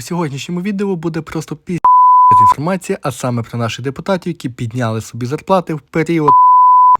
У сьогоднішньому відео буде просто пі інформація, а саме про наших депутатів, які підняли собі зарплати в період.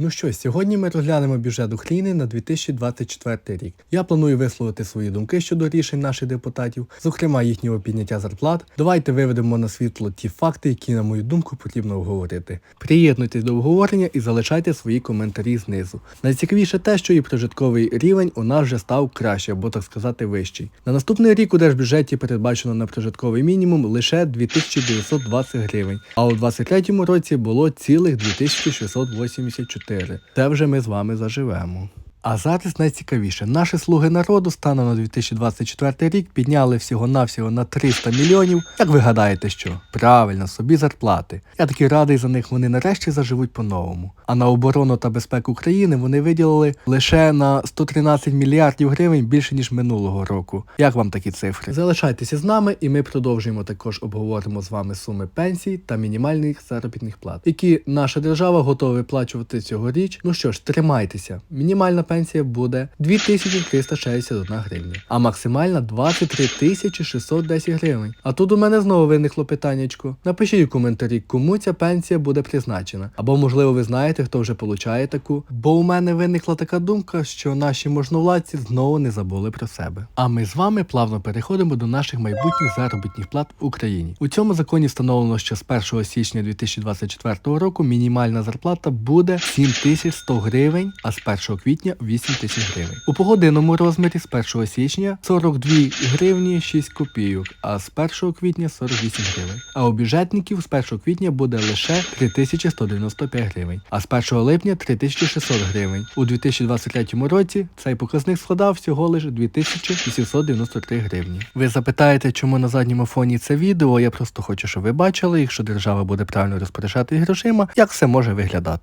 Ну що, сьогодні ми розглянемо бюджет України на 2024 рік. Я планую висловити свої думки щодо рішень наших депутатів, зокрема їхнього підняття зарплат. Давайте виведемо на світло ті факти, які, на мою думку, потрібно обговорити. Приєднуйтесь до обговорення і залишайте свої коментарі знизу. Найцікавіше те, що і прожитковий рівень у нас вже став краще, або так сказати, вищий. На наступний рік у держбюджеті передбачено на прожитковий мінімум лише 2920 гривень, а у 2023 році було цілих 2684. Це вже ми з вами заживемо. А зараз найцікавіше, наші слуги народу станом на 2024 рік підняли всього-навсього на 300 мільйонів. Як ви гадаєте, що? Правильно, собі зарплати. Я такий радий за них, вони нарешті заживуть по-новому. А на оборону та безпеку України вони виділили лише на 113 мільярдів гривень більше ніж минулого року. Як вам такі цифри? Залишайтеся з нами, і ми продовжуємо також обговоримо з вами суми пенсій та мінімальних заробітних плат, які наша держава готова виплачувати цьогоріч. Ну що ж, тримайтеся. Мінімальна пенсія буде 2361 гривня, а максимальна 23 тисячі 610 гривень. А тут у мене знову виникло питаннячко. Напишіть у коментарі, кому ця пенсія буде призначена. Або, можливо, ви знаєте, хто вже получає таку. Бо у мене виникла така думка, що наші можновладці знову не забули про себе. А ми з вами плавно переходимо до наших майбутніх заробітних плат в Україні. У цьому законі встановлено, що з 1 січня 2024 року мінімальна зарплата буде 7100 гривень, а з 1 квітня 8 тисяч гривень. У погодинному розмірі з 1 січня 42 гривні 6 копійок, а з 1 квітня 48 гривень. А у бюджетників з 1 квітня буде лише 3195 гривень, а з 1 липня 3600 гривень. У 2023 році цей показник складав всього лише 2893 гривні. Ви запитаєте, чому на задньому фоні це відео? Я просто хочу, щоб ви бачили, якщо держава буде правильно розпоряджати грошима, як все може виглядати.